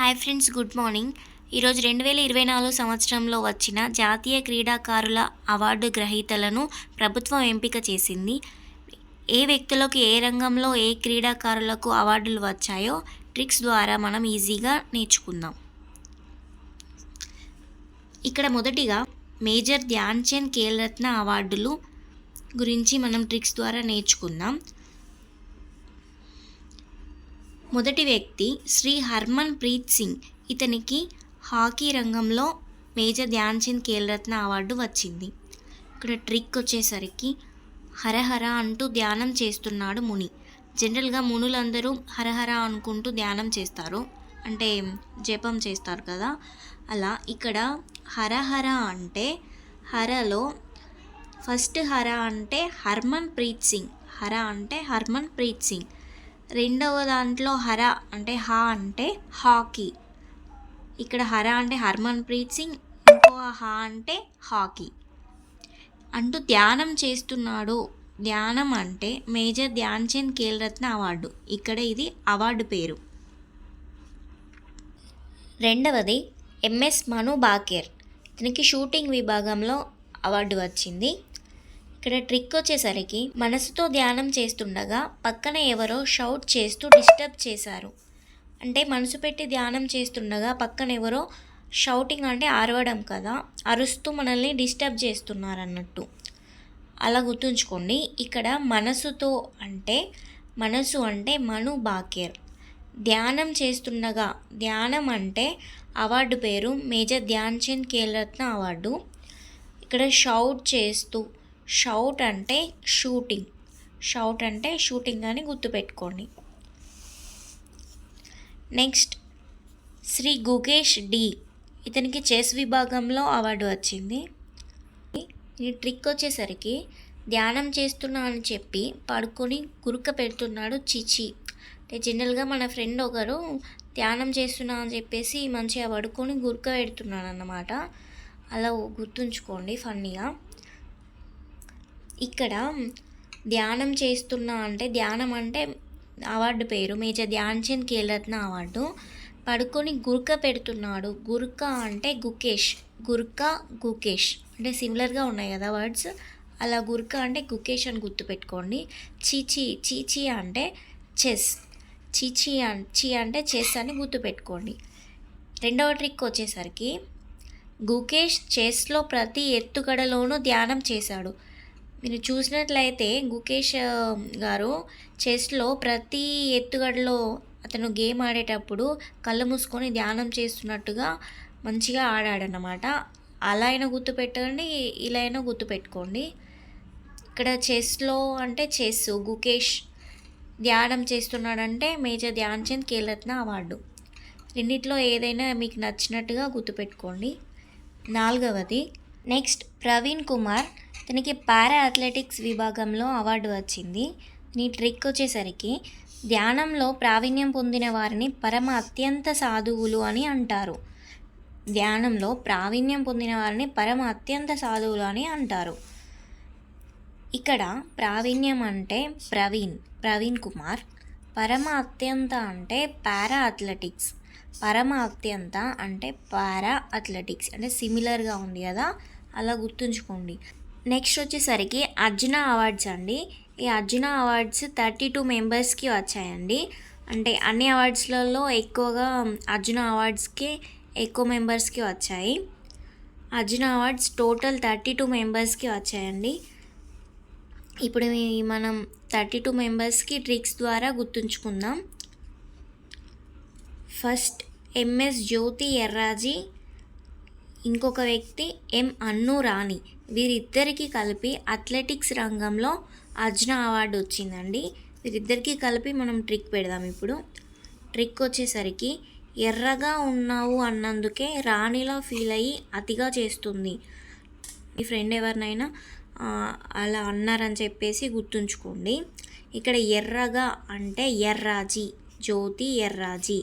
Hi friends good morning. ఈరోజు రెండు వేల ఇరవై నాలుగు సంవత్సరంలో వచ్చిన జాతీయ క్రీడాకారుల అవార్డు గ్రహీతలను ప్రభుత్వం ఎంపిక చేసింది. ఏ వ్యక్తులకు ఏ రంగంలో ఏ క్రీడాకారులకు అవార్డులు వచ్చాయో ట్రిక్స్ ద్వారా మనం ఈజీగా నేర్చుకుందాం. ఇక్కడ మొదటిగా మేజర్ ధ్యాన్ చంద్ ఖేల్రత్న అవార్డులు గురించి మనం ట్రిక్స్ ద్వారా నేర్చుకుందాం. మొదటి వ్యక్తి శ్రీ హర్మన్ ప్రీత్ సింగ్. ఇతనికి హాకీ రంగంలో మేజర్ ధ్యాన్ చంద్ ఖేల్రత్న అవార్డు వచ్చింది. ఇక్కడ ట్రిక్ వచ్చేసరికి హరహర అంటూ ధ్యానం చేస్తున్నాడు ముని. జనరల్గా మునులందరూ హరహర అనుకుంటూ ధ్యానం చేస్తారు. అంటే జపం చేస్తారు కదా. అలా ఇక్కడ హరహర అంటే హరలో ఫస్ట్ హర అంటే హర్మన్ ప్రీత్ సింగ్. హర అంటే హర్మన్ ప్రీత్ సింగ్. రెండవ దాంట్లో హర అంటే హా అంటే హాకీ. ఇక్కడ హర అంటే హర్మన్ ప్రీత్ సింగ్ ఇంకో హా అంటే హాకీ. అంటూ ధ్యానం చేస్తున్నాడు. ధ్యానం అంటే మేజర్ ధ్యాన్చంద్ ఖేల్రత్న అవార్డు. ఇక్కడ ఇది అవార్డు పేరు. రెండవది ఎంఎస్ మను బాకేర్. ఇతనికి షూటింగ్ విభాగంలో అవార్డు వచ్చింది. ఇక్కడ ట్రిక్ వచ్చేసరికి మనసుతో ధ్యానం చేస్తుండగా పక్కన ఎవరో షౌట్ చేస్తూ డిస్టర్బ్ చేశారు. అంటే మనసు పెట్టి ధ్యానం చేస్తుండగా పక్కన ఎవరో షౌటింగ్ అంటే అరవడం కదా అరుస్తూ మనల్ని డిస్టర్బ్ చేస్తున్నారు అన్నట్టు అలా గుర్తుంచుకోండి ఇక్కడ మనసుతో అంటే మనసు అంటే మను బాకేర్. ధ్యానం చేస్తుండగా ధ్యానం అంటే అవార్డు పేరు మేజర్ ధ్యాన్ చంద్ ఖేల్రత్న అవార్డు. ఇక్కడ షౌట్ చేస్తూ షౌట్ అంటే షూటింగ్. షౌట్ అంటే షూటింగ్ అని గుర్తుపెట్టుకోండి. Next Shri Gukesh D. ఇతనికి చెస్ విభాగంలో అవార్డు వచ్చింది. ఈ ట్రిక్ వచ్చేసరికి ధ్యానం చేస్తున్నా అని చెప్పి పడుకొని గురుక పెడుతున్నాడు చిచి. అంటే జనరల్గా మన ఫ్రెండ్ ఒకరు ధ్యానం చేస్తున్నా అని చెప్పేసి మంచిగా పడుకొని గురుక పెడుతున్నాడు అన్నమాట అలా గుర్తుంచుకోండి ఫన్నీగా. ఇక్కడ ధ్యానం చేస్తున్నా అంటే ధ్యానం అంటే అవార్డు పేరు మేజర్ ధ్యాన్ చంద్ ఖేల్రత్న అవార్డు. పడుకొని గుర్క పెడుతున్నాడు. గుర్క అంటే గుకేష్. గుర్క గుకేష్. అంటే సిమిలర్గా ఉన్నాయి కదా వర్డ్స్ అలా గుర్క అంటే గుకేష్ అని గుర్తుపెట్టుకోండి చీచి చీచి అంటే చెస్. చీచి అన్ చీ అంటే చెస్ అని గుర్తుపెట్టుకోండి రెండవ ట్రిక్ వచ్చేసరికి గుకేష్ చెస్లో ప్రతి ఎత్తుగడలోనూ ధ్యానం చేశాడు. మీరు చూసినట్లయితే గుకేష్ గారు చెస్లో ప్రతి ఎత్తుగడలో అతను గేమ్ ఆడేటప్పుడు కళ్ళు మూసుకొని ధ్యానం చేస్తున్నట్టుగా మంచిగా ఆడాడనమాట అలా అయినా గుర్తుపెట్టండి ఇలా అయినా గుర్తుపెట్టుకోండి. ఇక్కడ చెస్లో అంటే చెస్ గుకేష్ ధ్యానం చేస్తున్నాడంటే మేజర్ ధ్యాన్ చంద్ ఖేల్రత్న అవార్డు. రెండిట్లో ఏదైనా మీకు నచ్చినట్టుగా గుర్తుపెట్టుకోండి. నాలుగవది నెక్స్ట్ ప్రవీణ్ కుమార్ తనకి పారా అథ్లెటిక్స్ విభాగంలో అవార్డు వచ్చింది. నీ ట్రిక్ వచ్చేసరికి ధ్యానంలో ప్రావీణ్యం పొందిన వారిని పరమ అత్యంత సాధువులు అని అంటారు. ధ్యానంలో ప్రావీణ్యం పొందిన వారిని పరమ అత్యంత సాధువులు అని అంటారు. ఇక్కడ ప్రావీణ్యం అంటే ప్రవీణ్ ప్రవీణ్ కుమార్. పరమ అత్యంత అంటే పారా అథ్లెటిక్స్. పరమ అత్యంత అంటే పారా అథ్లెటిక్స్. అంటే సిమిలర్గా ఉంది కదా అలా గుర్తుంచుకోండి. నెక్స్ట్ వచ్చేసరికి అర్జున అవార్డ్స్ అండి. ఈ అర్జున అవార్డ్స్ థర్టీ టూ మెంబర్స్కి వచ్చాయండి. అంటే అన్ని అవార్డ్స్లలో ఎక్కువగా అర్జున అవార్డ్స్కి ఎక్కువ మెంబర్స్కి వచ్చాయి. Arjuna awards total thirty two మెంబర్స్కి వచ్చాయండి. ఇప్పుడు మనం థర్టీ టూ మెంబర్స్కి ట్రిక్స్ ద్వారా గుర్తుంచుకుందాం. ఫస్ట్ ఎంఎస్ జ్యోతి ఎర్రాజీ ఇంకొక వ్యక్తి ఎం అన్ను రాణి. వీరిద్దరికీ కలిపి అథ్లెటిక్స్ రంగంలో అర్జున అవార్డు వచ్చిందండి. వీరిద్దరికీ కలిపి మనం ట్రిక్ పెడదాం ఇప్పుడు. ట్రిక్ వచ్చేసరికి ఎర్రగా ఉన్నావు అన్నందుకే రాణిలా ఫీల్ అయ్యి అతిగా చేస్తుంది. మీ ఫ్రెండ్ ఎవరినైనా అలా అన్నారని చెప్పేసి గుర్తుంచుకోండి. ఇక్కడ ఎర్రగా అంటే ఎర్రాజీ జ్యోతి ఎర్రాజీ.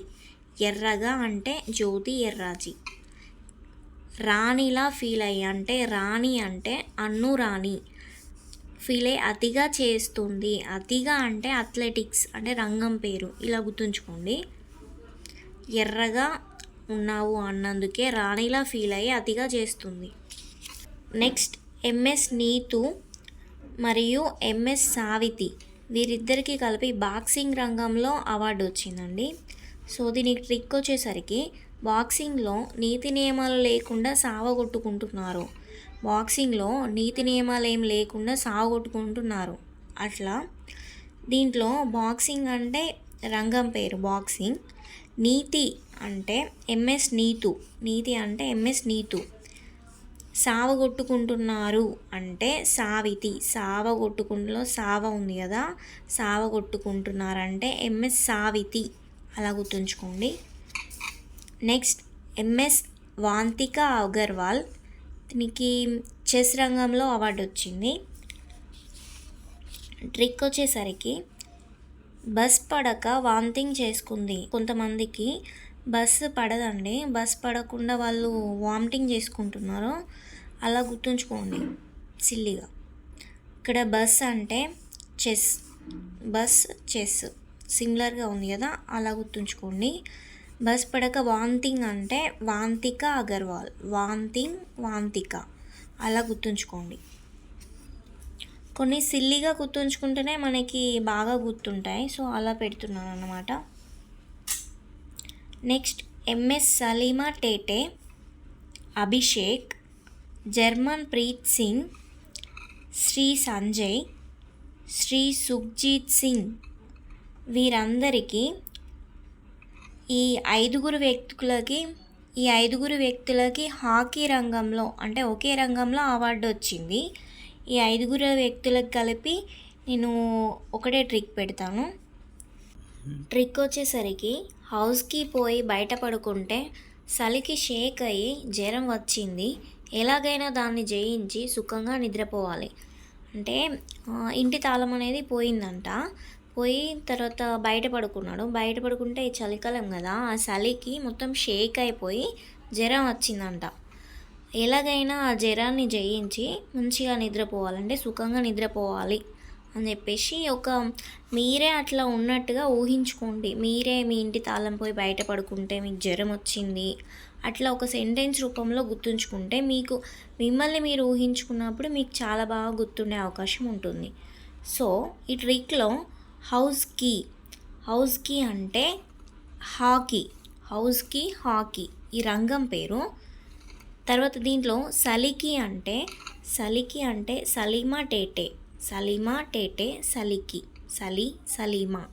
ఎర్రగా అంటే జ్యోతి ఎర్రాజీ. రాణిలా ఫీల్ అయ్యి. అంటే రాణి అంటే అన్ను రాణి. ఫీల్ అయ్యి అతిగా చేస్తుంది. అతిగా అంటే అథ్లెటిక్స్ అంటే రంగం పేరు. ఇలా గుర్తుంచుకోండి. ఎర్రగా ఉన్నావు అన్నందుకే రాణిలా ఫీల్ అయ్యి అతిగా చేస్తుంది. నెక్స్ట్ ఎంఎస్ నీతు మరియు ఎంఎస్ సావితి. వీరిద్దరికీ కలిపి బాక్సింగ్ రంగంలో అవార్డు వచ్చిందండి. సో దీనికి ట్రిక్ వచ్చేసరికి బాక్సింగ్లో నీతి నియమాలు లేకుండా సావగొట్టుకుంటున్నారు. బాక్సింగ్లో నీతి నియమాలు ఏం లేకుండా సావగొట్టుకుంటున్నారు. అట్లా దీంట్లో బాక్సింగ్ అంటే రంగం పేరు బాక్సింగ్. నీతి అంటే ఎంఎస్ నీతు నీతి అంటే ఎంఎస్ నీతు. సావగొట్టుకుంటున్నారు అంటే సావితి సావగొట్టుకుంటులో సావ ఉంది కదా సావగొట్టుకుంటున్నారంటే ఎంఎస్ సావితి. అలా గుర్తుంచుకోండి. Next Ms Vantika Agarwal. దీనికి చెస్ రంగంలో అవార్డు వచ్చింది. ట్రిక్ వచ్చేసరికి బస్ పడక వాంతింగ్ చేసుకుంది కొంతమందికి. బస్సు పడదండి. బస్ పడకుండా వాళ్ళు వామిటింగ్ చేసుకుంటున్నారు. అలా గుర్తుంచుకోండి సిల్లిగా. ఇక్కడ బస్ అంటే చెస్. Bus chess. సిమిలర్గా ఉంది కదా అలా గుర్తుంచుకోండి. బస్ పడక వాంతింగ్ అంటే వాంతిక అగర్వాల్. వాంతింగ్ వాంతిక. అలా గుర్తుంచుకోండి. కొన్ని సిల్లిగా గుర్తుంచుకుంటేనే మనకి బాగా గుర్తుంటాయి. సో అలా పెడుతున్నాను అన్నమాట next MS Salima Tete Abhishek Jarmanpreet Singh Shri Sanjay Shri Sukhjeet Singh. వీరందరికీ ఈ ఐదుగురు వ్యక్తులకి ఈ ఐదుగురు వ్యక్తులకి హాకీ రంగంలో అంటే ఒకే రంగంలో అవార్డు వచ్చింది. ఈ ఐదుగురు వ్యక్తులకు కలిపి నేను ఒకటే ట్రిక్ పెడతాను. ట్రిక్ వచ్చేసరికి హౌస్కి పోయి బయట పడుకుంటే చలికి షేక్ అయ్యి జ్వరం వచ్చింది. ఎలాగైనా దాన్ని జయించి సుఖంగా నిద్రపోవాలి. అంటే ఇంటి తాళం అనేది పోయిందంట. పోయి తర్వాత బయట పడుకున్నాడు బయట పడుకుంటే చలికాలం కదా ఆ చలికి మొత్తం షేక్ అయిపోయి జ్వరం వచ్చిందంట. ఎలాగైనా ఆ జ్వరాన్ని జయించి మంచిగా నిద్రపోవాలంటే సుఖంగా నిద్రపోవాలి అని చెప్పేసి ఒక మీరే అట్లా ఉన్నట్టుగా ఊహించుకోండి. మీరే మీ ఇంటి తాళం పోయి బయట పడుకుంటే మీకు జ్వరం వచ్చింది అట్లా ఒక సెంటెన్స్ రూపంలో గుర్తుంచుకుంటే మీకు మిమ్మల్ని మీరు ఊహించుకున్నప్పుడు మీకు చాలా బాగా గుర్తుండే అవకాశం ఉంటుంది. సో ఈ ట్రిక్లో హౌస్ కీ. హౌస్ కీ అంటే హాకీ. House key hockey. ఈ రంగం పేరు. తర్వాత దీంట్లో సలికి అంటే సలికి అంటే సలీమా టేటే. సలీమా టేటే సలికి. సలి సలీమా.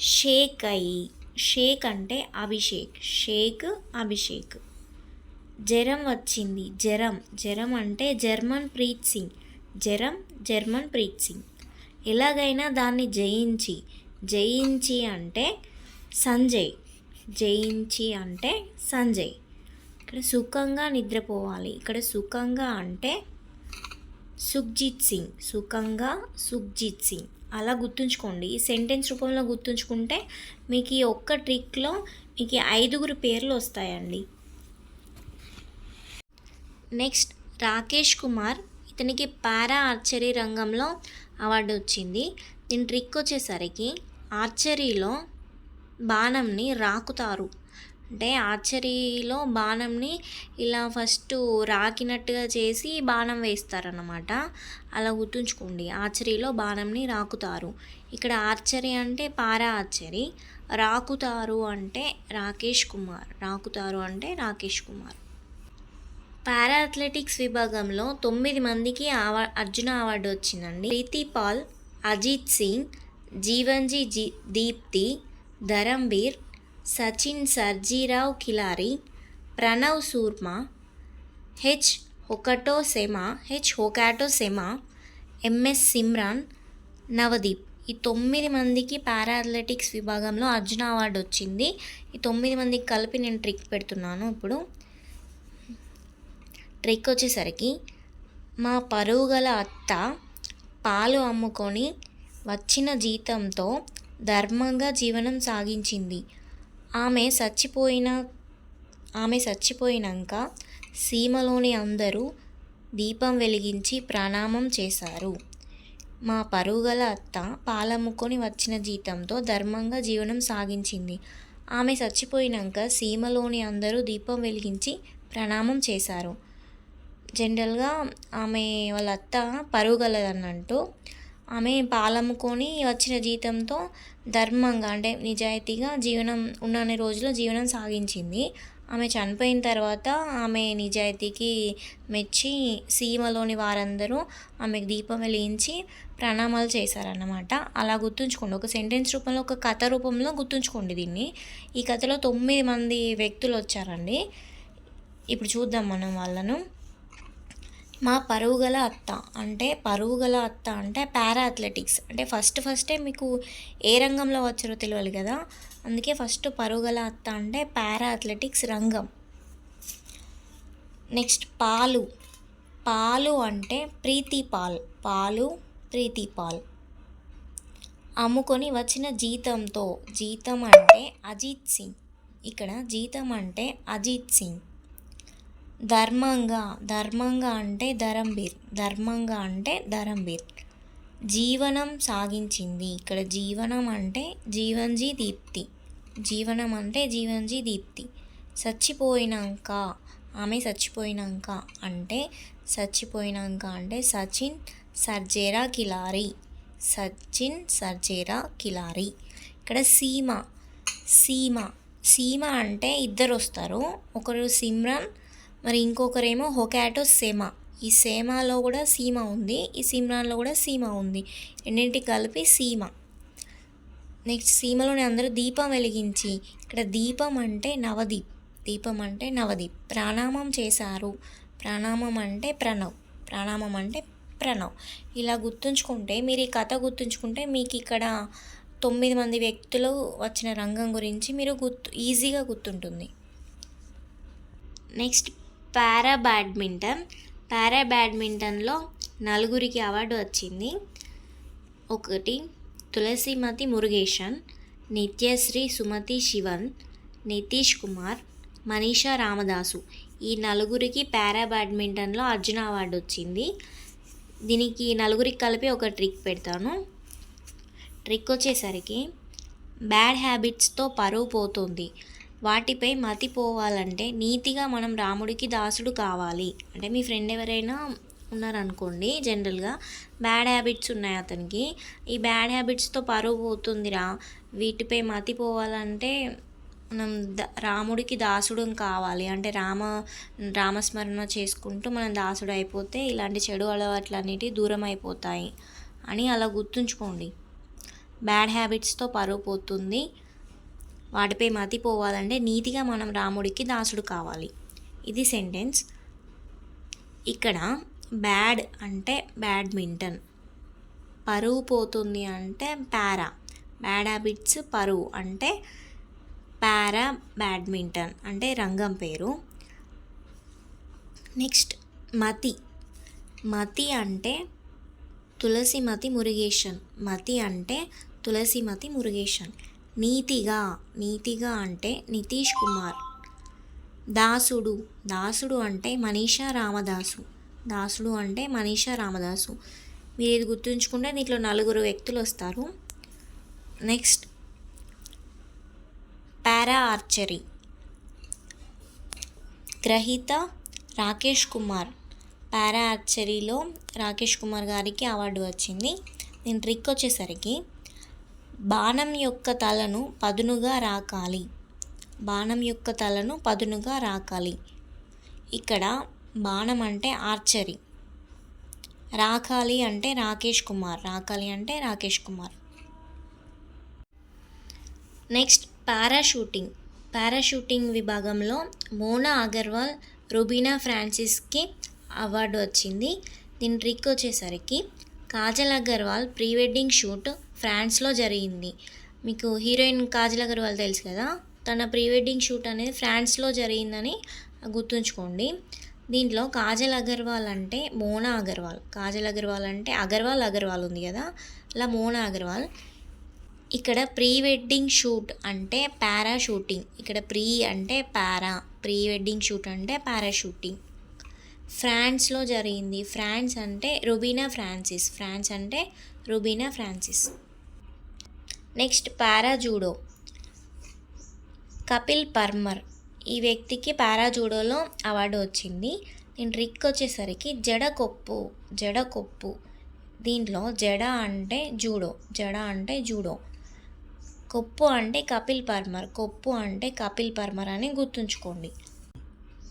షేక్. అయి షేక్ అంటే అభిషేక్. షేక్ అభిషేక్. జరం వచ్చింది. జరం. జరం అంటే జర్మన్ ప్రీత్ సింగ్. జరం జర్మన్ ప్రీత్ సింగ్. ఎలాగైనా దాన్ని జయించి జయించి అంటే సంజయ్ జయించి అంటే సంజయ్. ఇక్కడ సుఖంగా నిద్రపోవాలి. ఇక్కడ సుఖంగా అంటే సుఖ్జిత్ సింగ్. సుఖంగా సుఖ్జిత్ సింగ్. అలా గుర్తుంచుకోండి. ఈ సెంటెన్స్ రూపంలో గుర్తుంచుకుంటే మీకు ఈ ఒక్క ట్రిక్లో మీకు ఐదుగురు పేర్లు వస్తాయండి. నెక్స్ట్ రాకేష్ కుమార్. ఇతనికి పారా ఆర్చరీ రంగంలో అవార్డు వచ్చింది. దీని ట్రిక్ వచ్చేసరికి ఆర్చరీలో బాణంని రాకుతారు. అంటే ఆర్చరీలో బాణంని ఇలా ఫస్ట్ రాకినట్టుగా చేసి బాణం వేస్తారన్నమాట. అలా గుర్తుంచుకోండి ఆర్చరీలో బాణంని రాకుతారు. ఇక్కడ ఆర్చరీ అంటే పారా ఆర్చరీ. రాకుతారు అంటే రాకేష్ కుమార్ రాకుతారు అంటే రాకేష్ కుమార్. పారా అథ్లెటిక్స్ విభాగంలో తొమ్మిది మందికి అవార్ అర్జున అవార్డు వచ్చిందండి. ప్రీతి పాల్ అజిత్ సింగ్ జీవన్జీ జీ దీప్తి ధరంబీర్ సచిన్ సర్జీరావ్ కిలారి ప్రణవ్ సూర్మ హెచ్ ఒకటో సెమా హెచ్ హోకాటో సెమా ఎంఎస్ సిమ్రాన్ నవదీప్. ఈ తొమ్మిది మందికి పారా అథ్లెటిక్స్ విభాగంలో అర్జున అవార్డు వచ్చింది. ఈ తొమ్మిది మందికి కలిపి నేను ట్రిక్ పెడుతున్నాను ఇప్పుడు. ట్రిక్ వచ్చేసరికి మా పరువు గల అత్త పాలు అమ్ముకొని వచ్చిన జీతంతో ధర్మంగా జీవనం సాగించింది. ఆమె చచ్చిపోయిన ఆమె చచ్చిపోయినాక సీమలోని అందరూ దీపం వెలిగించి ప్రణామం చేశారు. మా పరుగుల అత్త పాలమ్ముకొని వచ్చిన జీతంతో ధర్మంగా జీవనం సాగించింది. ఆమె చచ్చిపోయినాక సీమలోని అందరూ దీపం వెలిగించి ప్రణామం చేశారు. జనరల్గా ఆమె వాళ్ళ అత్త పరుగలదన్నట్టు ఆమె పాలమ్ముకొని వచ్చిన జీతంతో ధర్మంగా అంటే నిజాయితీగా జీవనం ఉన్న రోజుల్లో జీవనం సాగించింది. ఆమె చనిపోయిన తర్వాత ఆమె నిజాయితీకి మెచ్చి సీమలోని వారందరూ ఆమెకు దీపం వెలిగించి ప్రణామాలు చేశారన్నమాట. అలా గుర్తుంచుకోండి. ఒక సెంటెన్స్ రూపంలో ఒక కథ రూపంలో గుర్తుంచుకోండి దీన్ని. ఈ కథలో తొమ్మిది మంది వ్యక్తులు వచ్చారండి. ఇప్పుడు చూద్దాం మనం వాళ్ళను. మా పరుగుగల అత్త అంటే పరుగుగల అత్త అంటే పారా అథ్లెటిక్స్ అంటే ఫస్ట్ ఫస్టే మీకు ఏ రంగంలో వచ్చారో తెలియాలి కదా. అందుకే ఫస్ట్ పరుగుగల అత్త అంటే పారా అథ్లెటిక్స్ రంగం. నెక్స్ట్ పాలు. పాలు అంటే ప్రీతి పాల్. పాలు ప్రీతి పాల్. అమ్ముకొని వచ్చిన జీతంతో జీతం అంటే అజిత్ సింగ్. ఇక్కడ జీతం అంటే అజిత్ సింగ్. ధర్మంగా ధర్మంగా అంటే ధరంబీర్ ధర్మంగా అంటే ధరంబీర్. జీవనం సాగించింది. ఇక్కడ జీవనం అంటే జీవన్జీ దీప్తి. జీవనం అంటే జీవన్జీ దీప్తి. చచ్చిపోయినాక ఆమె చచ్చిపోయినాక అంటే చచ్చిపోయినాక అంటే సచిన్ సర్జేరా కిలారి. సచిన్ సర్జేరా కిలారి. ఇక్కడ సీమ సీమ సీమ అంటే ఇద్దరు వస్తారు ఒకరు సిమ్రన్ మరి ఇంకొకరేమో హొకాటో సేమ. ఈ సేమాలో కూడా సీమ ఉంది. ఈ సిమ్రాన్లో కూడా సీమ ఉంది. రెండింటి కలిపి సీమ. నెక్స్ట్ సీమలోనే అందరూ దీపం వెలిగించి ఇక్కడ దీపం అంటే నవదీప్. దీపం అంటే నవదీప్. ప్రాణామం చేశారు. ప్రాణామం అంటే ప్రణవ్. ప్రాణామం అంటే ప్రణవ్. ఇలా గుర్తుంచుకుంటే మీరు ఈ కథ గుర్తుంచుకుంటే మీకు ఇక్కడ తొమ్మిది మంది వ్యక్తులు వచ్చిన రంగం గురించి మీరు గుర్తు ఈజీగా గుర్తుంటుంది. నెక్స్ట్ పారా బ్యాడ్మింటన్ పారా బ్యాడ్మింటన్లో నలుగురికి అవార్డు వచ్చింది. ఒకటి తులసిమతి మురుగేషన్ నిత్యశ్రీ సుమతి శివన్ నితీష్ కుమార్ మనీషా రామదాసు. ఈ నలుగురికి పారా బ్యాడ్మింటన్లో అర్జున అవార్డు వచ్చింది. దీనికి నలుగురికి కలిపి ఒక ట్రిక్ పెడతాను. ట్రిక్ వచ్చేసరికి బ్యాడ్ హ్యాబిట్స్తో పరువు పోతుంది. వాటిపై మతిపోవాలంటే నీతిగా మనం రాముడికి దాసుడు కావాలి. అంటే మీ ఫ్రెండ్ ఎవరైనా ఉన్నారనుకోండి జనరల్గా బ్యాడ్ హ్యాబిట్స్ ఉన్నాయి అతనికి. ఈ బ్యాడ్ హ్యాబిట్స్తో పరువు పోతుందిరా. వీటిపై మతిపోవాలంటే మనం రాముడికి దాసుడు కావాలి. అంటే రామ రామస్మరణ చేసుకుంటూ మనం దాసుడు అయిపోతే ఇలాంటి చెడు అలవాట్లన్నిటి దూరం అయిపోతాయి. అని అలా గుర్తుంచుకోండి. బ్యాడ్ హ్యాబిట్స్తో పరువు పోతుంది. వాటిపై మతి పోవాలంటే నీతిగా మనం రాముడికి దాసుడు కావాలి. ఇది సెంటెన్స్. ఇక్కడ బ్యాడ్ అంటే బ్యాడ్మింటన్. పరువు పోతుంది అంటే పారా. బ్యాడ్ హ్యాబిట్స్ పరువు అంటే పారా బ్యాడ్మింటన్ అంటే రంగం పేరు. నెక్స్ట్ మతి. మతి అంటే తులసిమతి మురుగేషన్ మతి అంటే తులసిమతి మురుగేషన్ నీతిగా నీతిగా అంటే నితీష్ కుమార్. దాసుడు దాసుడు అంటే మనీషా రామదాసు. దాసుడు అంటే మనీషా రామదాసు. మీరు ఇది గుర్తుంచుకుంటే దీంట్లో నలుగురు వ్యక్తులు వస్తారు. Next para archery. గ్రహీత రాకేష్ కుమార్. పారా ఆర్చరీలో రాకేష్ కుమార్ గారికి అవార్డు వచ్చింది. దీని ట్రిక్ వచ్చేసరికి బాణం యొక్క తలను పదునుగా రాకాలి. బాణం యొక్క తలను పదునుగా రాకాలి. ఇక్కడ బాణం అంటే ఆర్చరీ. రాకాలి అంటే రాకేష్ కుమార్. రాకాలి అంటే Rakesh Kumar. Next para shooting. Para shooting విభాగంలో మోనా అగర్వాల్ రుబీనా ఫ్రాన్సిస్కి అవార్డు వచ్చింది. దీని ట్రిక్ వచ్చేసరికి Kajal Agarwal pre wedding shoot ఫ్రాన్స్లో జరిగింది. మీకు హీరోయిన్ కాజల్ అగర్వాల్ తెలుసు కదా? తన ప్రీ వెడ్డింగ్ షూట్ అనేది ఫ్రాన్స్లో జరిగిందని గుర్తుంచుకోండి. దీంట్లో కాజల్ అగర్వాల్ అంటే మోనా అగర్వాల్. కాజల్ అగర్వాల్ అంటే అగర్వాల్ అగర్వాల్ ఉంది కదా? అలా మోనా అగర్వాల్. ఇక్కడ ప్రీ వెడ్డింగ్ షూట్ అంటే పారా షూటింగ్. ఇక్కడ ప్రీ అంటే పారా. ప్రీ వెడ్డింగ్ షూట్ అంటే పారా షూటింగ్. ఫ్రాన్స్లో జరిగింది. ఫ్రాన్స్ అంటే రుబీనా ఫ్రాన్సిస్. ఫ్రాన్స్ అంటే Rubina Francis. Next para judo Kapil Parmar. ఈ వ్యక్తికి పారాజూడోలో అవార్డు వచ్చింది. దీని ట్రిక్ వచ్చేసరికి జడ కొప్పు జడ కొప్పు. దీంట్లో జడ అంటే జూడో జడ అంటే జూడో. కొప్పు అంటే కపిల్ పర్మర్ కొప్పు అంటే కపిల్ పర్మర్ అని గుర్తుంచుకోండి.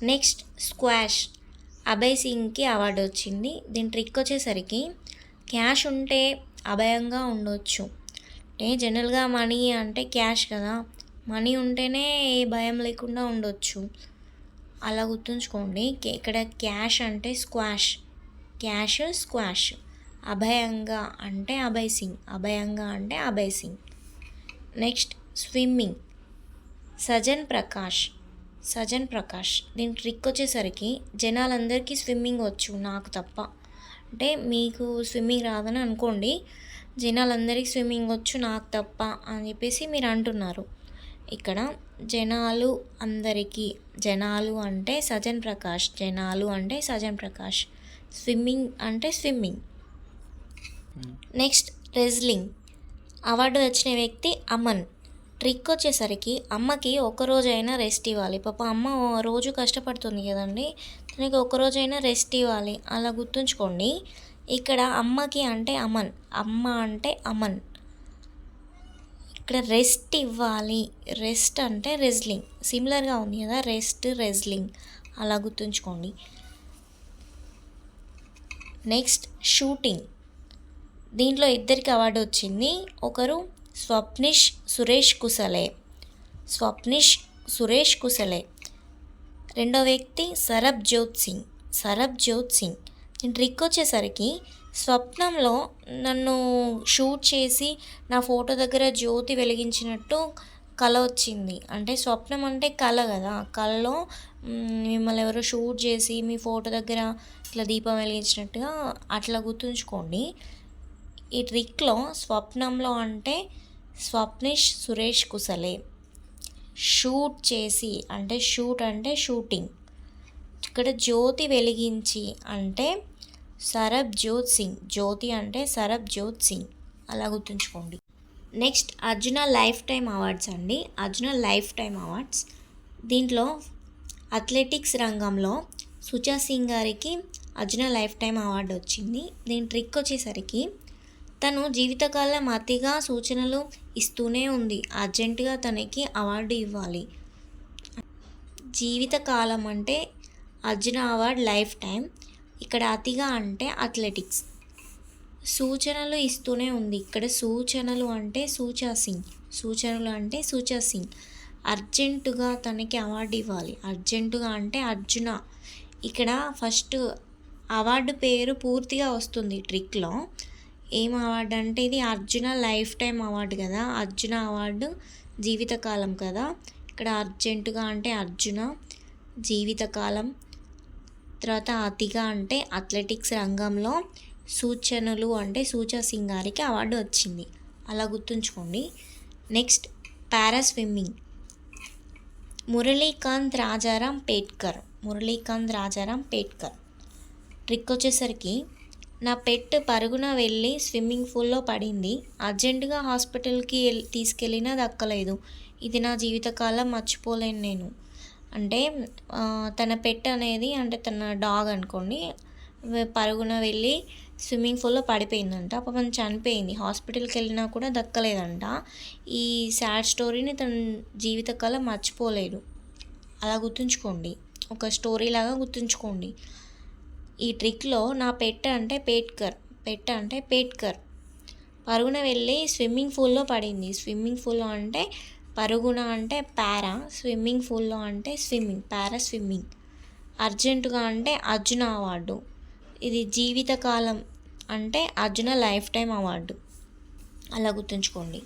Next squash. అభయ్ సింగ్కి అవార్డు వచ్చింది. దీని ట్రిక్ వచ్చేసరికి క్యాష్ ఉంటే అభయంగా ఉండొచ్చు. అంటే జనరల్గా మనీ అంటే క్యాష్ కదా. మనీ ఉంటేనే ఏ భయం లేకుండా ఉండొచ్చు. అలా గుర్తుంచుకోండి ఇక్కడ క్యాష్ అంటే స్క్వాష్. Cash squash. అభయంగా అంటే అభయ్ సింగ్ అభయంగా అంటే అభయ్ సింగ్ నెక్స్ట్ స్విమ్మింగ్. సజన్ ప్రకాష్. సజన్ ప్రకాష్. దీని ట్రిక్ వచ్చేసరికి జనాలందరికీ స్విమ్మింగ్ వచ్చు నాకు తప్ప. అంటే మీకు స్విమ్మింగ్ రాదని అనుకోండి జనాలందరికీ స్విమ్మింగ్ వచ్చు నాకు తప్ప అని చెప్పేసి మీరు అంటున్నారు. ఇక్కడ జనాలు అందరికీ జనాలు అంటే సజన్ ప్రకాష్ జనాలు అంటే సజన్ ప్రకాష్. స్విమ్మింగ్ అంటే స్విమ్మింగ్. Next wrestling. అవార్డు వచ్చిన వ్యక్తి అమన్. ట్రిక్ వచ్చేసరికి అమ్మకి ఒకరోజైనా రెస్ట్ ఇవ్వాలి. పాప అమ్మ రోజు కష్టపడుతుంది కదండి. తనకి ఒకరోజైనా రెస్ట్ ఇవ్వాలి. అలా గుర్తుంచుకోండి. ఇక్కడ అమ్మకి అంటే అమన్ అమ్మ అంటే అమన్. ఇక్కడ రెస్ట్ ఇవ్వాలి. రెస్ట్ అంటే రెజ్లింగ్ సిమిలర్గా ఉంది కదా రెస్ట్ రెజ్లింగ్ అలా గుర్తుంచుకోండి. నెక్స్ట్ షూటింగ్ దీంట్లో ఇద్దరికి అవార్డు వచ్చింది. ఒకరు స్వప్నిష్ సురేష్ కుసలే స్వప్నిష్ సురేష్ కుసలే రెండో వ్యక్తి సరబ్ జ్యోత్ సింగ్. సరబ్ జ్యోత్ సింగ్. ట్రిక్ వచ్చేసరికి స్వప్నంలో నన్ను షూట్ చేసి నా ఫోటో దగ్గర జ్యోతి వెలిగించినట్టు కళ వచ్చింది. అంటే స్వప్నం అంటే కళ కదా. కళలో మిమ్మల్ని ఎవరో షూట్ చేసి మీ ఫోటో దగ్గర ఇట్లా దీపం వెలిగించినట్టుగా అట్లా గుర్తుంచుకోండి. ఈ ట్రిక్లో స్వప్నంలో అంటే స్వప్నిష్ సురేష్ కుసలే షూట్ చేసి అంటే షూట్ అంటే షూటింగ్ ఇక్కడ జ్యోతి వెలిగించి అంటే సరబ్ జ్యోత్ సింగ్. జ్యోతి అంటే సరబ్ జ్యోత్ సింగ్. అలా గుర్తుంచుకోండి. Next Arjuna life time awards అండి. Arjuna life time awards. దీంట్లో అథ్లెటిక్స్ రంగంలో సుచా సింగ్ గారికి అర్జున లైఫ్ టైం అవార్డు వచ్చింది. దీని ట్రిక్ వచ్చేసరికి తను జీవితకాలం అతిగా సూచనలు ఇస్తూనే ఉంది. అర్జెంటుగా తనకి అవార్డు ఇవ్వాలి. జీవితకాలం అంటే అర్జున అవార్డ్ లైఫ్ టైం ఇక్కడ అతిగా అంటే అథ్లెటిక్స్. సూచనలు ఇస్తూనే ఉంది. ఇక్కడ సూచనలు అంటే సూచా సింగ్. సూచనలు అంటే సూచా సింగ్. అర్జెంటుగా తనకి అవార్డు ఇవ్వాలి. అర్జెంటుగా అంటే అర్జున. ఇక్కడ ఫస్ట్ అవార్డు పేరు పూర్తిగా వస్తుంది ట్రిక్లో. ఏం అవార్డు అంటే ఇది అర్జున లైఫ్ టైం అవార్డు కదా. అర్జున అవార్డు జీవితకాలం కదా. ఇక్కడ అర్జెంటుగా అంటే అర్జున. జీవితకాలం. తర్వాత అతిగా అంటే అథ్లెటిక్స్ రంగంలో సూచనలు అంటే సూచా సింగ్ గారికి అవార్డు వచ్చింది. అలా గుర్తుంచుకోండి. Next para swimming. Muralikant Rajaram Petkar. Muralikant Rajaram Petkar. Trick వచ్చేసరికి నా పెట్ పరుగున వెళ్ళి స్విమ్మింగ్ పూల్లో పడింది. అర్జెంటుగా హాస్పిటల్కి తీసుకెళ్ళినా దక్కలేదు. ఇది నా జీవితకాలం మర్చిపోలేను నేను. అంటే తన పెట్ అనేది అంటే తన డాగ్ అనుకోండి పరుగున వెళ్ళి స్విమ్మింగ్ పూల్లో పడిపోయిందంట. పాపం చనిపోయింది. హాస్పిటల్కి వెళ్ళినా కూడా దక్కలేదంట. ఈ సాడ్ స్టోరీని తన జీవితకాలం మర్చిపోలేడు అలా గుర్తుంచుకోండి. ఒక స్టోరీ లాగా గుర్తుంచుకోండి. ఈ ట్రిక్లో నా పెట్ట అంటే పేట్కర్. పెట్ట అంటే పేట్కర్. పరుగున వెళ్ళి స్విమ్మింగ్ పూల్లో పడింది. స్విమ్మింగ్ పూల్లో అంటే పరుగున అంటే పారా స్విమ్మింగ్ పూల్లో అంటే స్విమ్మింగ్ పారా స్విమ్మింగ్. అర్జెంటుగా అంటే అర్జున అవార్డు. ఇది జీవితకాలం అంటే అర్జున లైఫ్ టైం అవార్డు. అలా గుర్తుంచుకోండి.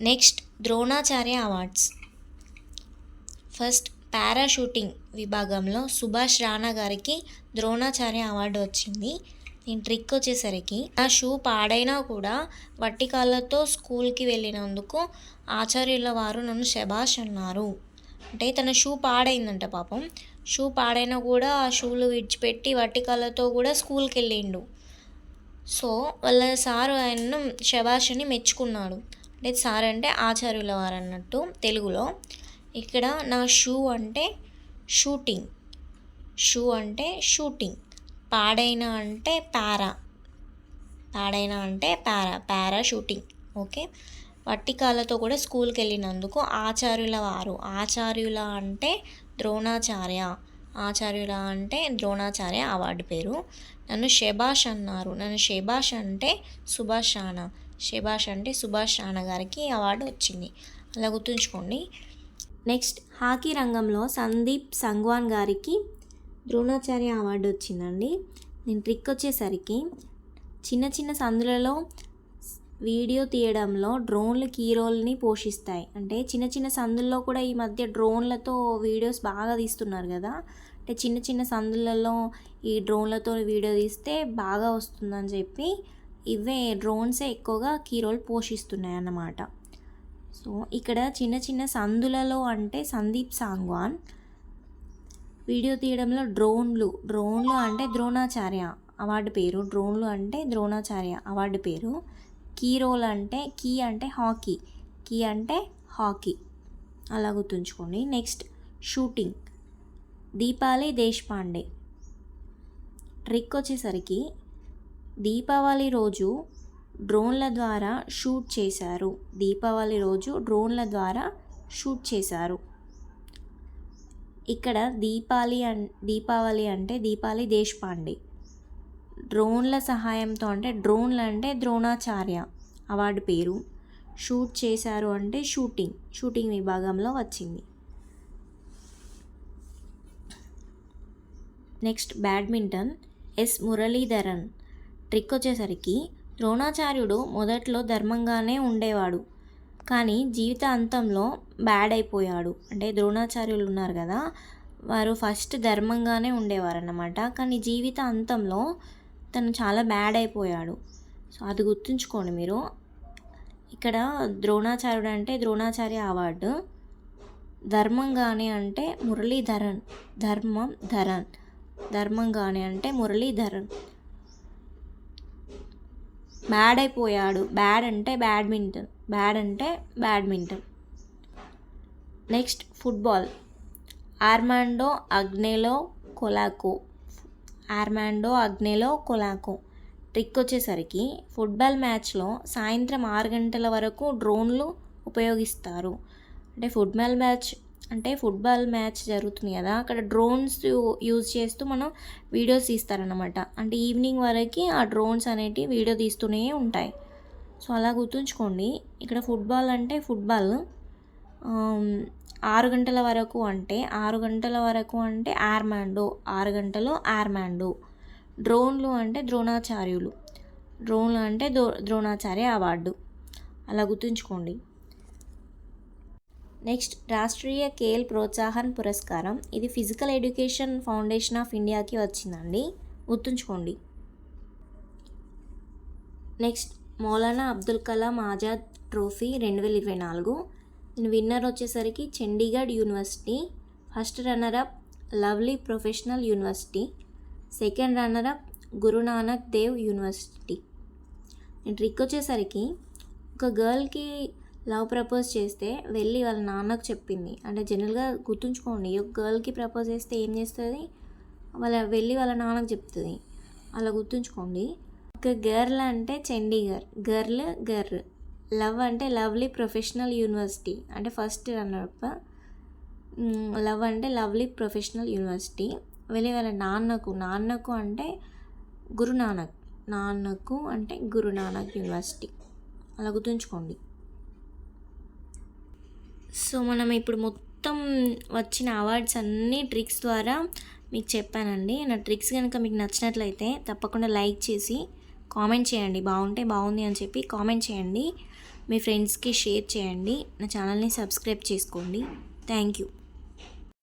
Next Dronacharya awards. First para shooting విభాగంలో సుభాష్ రాణా గారికి ద్రోణాచార్య అవార్డు వచ్చింది. ట్రిక్ వచ్చేసరికి నా షూ పాడైనా కూడా వట్టి కాళ్ళతో స్కూల్కి వెళ్ళినందుకు ఆచార్యుల వారు నన్ను శబాష్ అన్నారు. అంటే తన షూ పాడైందంట పాపం. షూ పాడైనా కూడా ఆ షూలు విడిచిపెట్టి వట్టి కాళ్ళతో కూడా స్కూల్కి వెళ్ళిండు. సో వాళ్ళ సారు ఆయన్ను శబాష్ అని మెచ్చుకున్నాడు. అంటే సార్ అంటే ఆచార్యుల వారు అన్నట్టు తెలుగులో. ఇక్కడ నా షూ అంటే షూటింగ్ షూ అంటే షూటింగ్ పాడైన అంటే పారా. పాడైన అంటే పారా పారా షూటింగ్. ఓకే? వట్టికాలతో కూడా స్కూల్కి వెళ్ళినందుకు ఆచార్యుల వారు. ఆచార్యుల అంటే ద్రోణాచార్య. ఆచార్యుల అంటే ద్రోణాచార్య అవార్డు పేరు. నన్ను శభాష్ అన్నారు. నన్ను శభాష్ అంటే సుభాష్ రాణా. శభాష్ అంటే సుభాష్ రాణా గారికి అవార్డు వచ్చింది. అలా గుర్తుంచుకోండి. నెక్స్ట్ హాకీ రంగంలో సందీప్ సంగ్వాన్ గారికి ద్రోణాచార్య అవార్డు వచ్చిందండి. నేను ట్రిక్ వచ్చేసరికి చిన్న చిన్న సందులలో వీడియో తీయడంలో డ్రోన్లు కీ రోల్ని పోషిస్తాయి. అంటే చిన్న చిన్న సందుల్లో కూడా ఈ మధ్య డ్రోన్లతో వీడియోస్ బాగా తీస్తున్నారు కదా. అంటే చిన్న చిన్న సందులలో ఈ డ్రోన్లతో వీడియో తీస్తే బాగా వస్తుందని చెప్పి ఇవే డ్రోన్సే ఎక్కువగా కీ రోల్ పోషిస్తున్నాయి అన్నమాట సో ఇక్కడ చిన్న చిన్న సందులలో అంటే సందీప్ సాంగ్వాన్ వీడియో తీయడంలో డ్రోన్లు డ్రోన్లు అంటే ద్రోణాచార్య అవార్డు పేరు డ్రోన్లు అంటే ద్రోణాచార్య అవార్డు పేరు. కీ రోల్ అంటే కీ అంటే హాకీ కీ అంటే హాకీ. అలా గుర్తుంచుకోండి. Next shooting. Deepali Deshpande. Trick వచ్చేసరికి దీపావళి రోజు డ్రోన్ల ద్వారా షూట్ చేశారు. దీపావళి రోజు డ్రోన్ల ద్వారా షూట్ చేశారు. ఇక్కడ దీపాలి అన్ దీపావళి అంటే దీపాలి దేశపాండే. డ్రోన్ల సహాయంతో అంటే డ్రోన్లు అంటే ద్రోణాచార్య అవార్డు పేరు. షూట్ చేశారు అంటే షూటింగ్ షూటింగ్ విభాగంలో వచ్చింది. Next badminton S Muralidharan. Trick వచ్చేసరికి ద్రోణాచార్యుడు మొదట్లో ధర్మంగానే ఉండేవాడు. కానీ జీవిత అంతంలో బ్యాడ్ అయిపోయాడు. అంటే ద్రోణాచార్యులు ఉన్నారు కదా వారు ఫస్ట్ ధర్మంగానే ఉండేవారు అన్నమాట కానీ జీవిత అంతంలో తను చాలా బ్యాడ్ అయిపోయాడు. సో అది గుర్తుంచుకోండి మీరు. ఇక్కడ ద్రోణాచార్యుడు అంటే ద్రోణాచార్య అవార్డు ధర్మంగానే అంటే మురళీధరన్ ధర్మం ధరన్ ధర్మంగానే అంటే మురళీధరన్. బ్యాడ్ అయిపోయాడు. బ్యాడ్ అంటే బ్యాడ్మింటన్ బ్యాడ్ అంటే badminton. Next football. Armando Agnelo Colaco. Armando Agnelo Colaco. Trick వచ్చేసరికి ఫుట్బాల్ మ్యాచ్లో సాయంత్రం ఆరు గంటల వరకు డ్రోన్లు ఉపయోగిస్తారు. అంటే ఫుట్బాల్ మ్యాచ్ అంటే ఫుట్బాల్ మ్యాచ్ జరుగుతుంది కదా అక్కడ డ్రోన్స్ యూజ్ చేస్తూ మనం వీడియోస్ తీస్తారనమాట అంటే ఈవినింగ్ వరకు ఆ డ్రోన్స్ అనేటివి వీడియో తీస్తూనే ఉంటాయి. సో అలా గుర్తుంచుకోండి. ఇక్కడ ఫుట్బాల్ అంటే ఫుట్బాల్. ఆరు గంటల వరకు అంటే ఆరు గంటల వరకు అంటే ఆర్మాండో ఆరు గంటలు ఆర్మాండో. డ్రోన్లు అంటే ద్రోణాచార్యులు. డ్రోన్లు అంటే ద్రో ద్రోణాచార్య అవార్డు. అలా గుర్తుంచుకోండి. నెక్స్ట్ రాష్ట్రీయ కేల్ ప్రోత్సాహన్ పురస్కారం. ఇది ఫిజికల్ ఎడ్యుకేషన్ ఫౌండేషన్ ఆఫ్ ఇండియాకి వచ్చిందండి. గుర్తుంచుకోండి. నెక్స్ట్ మౌలానా అబ్దుల్ కలాం ఆజాద్ ట్రోఫీ రెండు వేల ఇరవై నాలుగు. నేను విన్నర్ వచ్చేసరికి Chandigarh university first runner up lovely professional university second runner up Guru Nanak Dev university. Trick వచ్చేసరికి ఒక గర్ల్కి లవ్ ప్రపోజ్ చేస్తే వెళ్ళి వాళ్ళ నాన్నకు చెప్పింది. అంటే జనరల్గా గుర్తుంచుకోండి ఒక గర్ల్కి ప్రపోజ్ చేస్తే ఏం చేస్తుంది? వాళ్ళ వెళ్ళి వాళ్ళ నాన్నకు చెప్తుంది. అలా గుర్తుంచుకోండి. ఒక గర్ల్ అంటే చండీగఢ్ గర్ల్ గర్ల్. లవ్ అంటే లవ్లీ ప్రొఫెషనల్ యూనివర్సిటీ. అంటే ఫస్ట్ రన్నర్అప్ లవ్ అంటే లవ్లీ ప్రొఫెషనల్ యూనివర్సిటీ. వెళ్ళి వాళ్ళ నాన్నకు నాన్నకు అంటే గురునానక్. నాన్నకు అంటే గురునానక్ యూనివర్సిటీ. అలా గుర్తుంచుకోండి. సో మనం ఇప్పుడు మొత్తం వచ్చిన అవార్డ్స్ అన్నీ ట్రిక్స్ ద్వారా మీకు చెప్పానండి. నా ట్రిక్స్ కనుక మీకు నచ్చినట్లయితే తప్పకుండా లైక్ చేసి కామెంట్ చేయండి. బాగుంటే బాగుంది అని చెప్పి కామెంట్ చేయండి. మీ ఫ్రెండ్స్కి షేర్ చేయండి. నా ఛానల్ని సబ్స్క్రైబ్ చేసుకోండి. Thank you.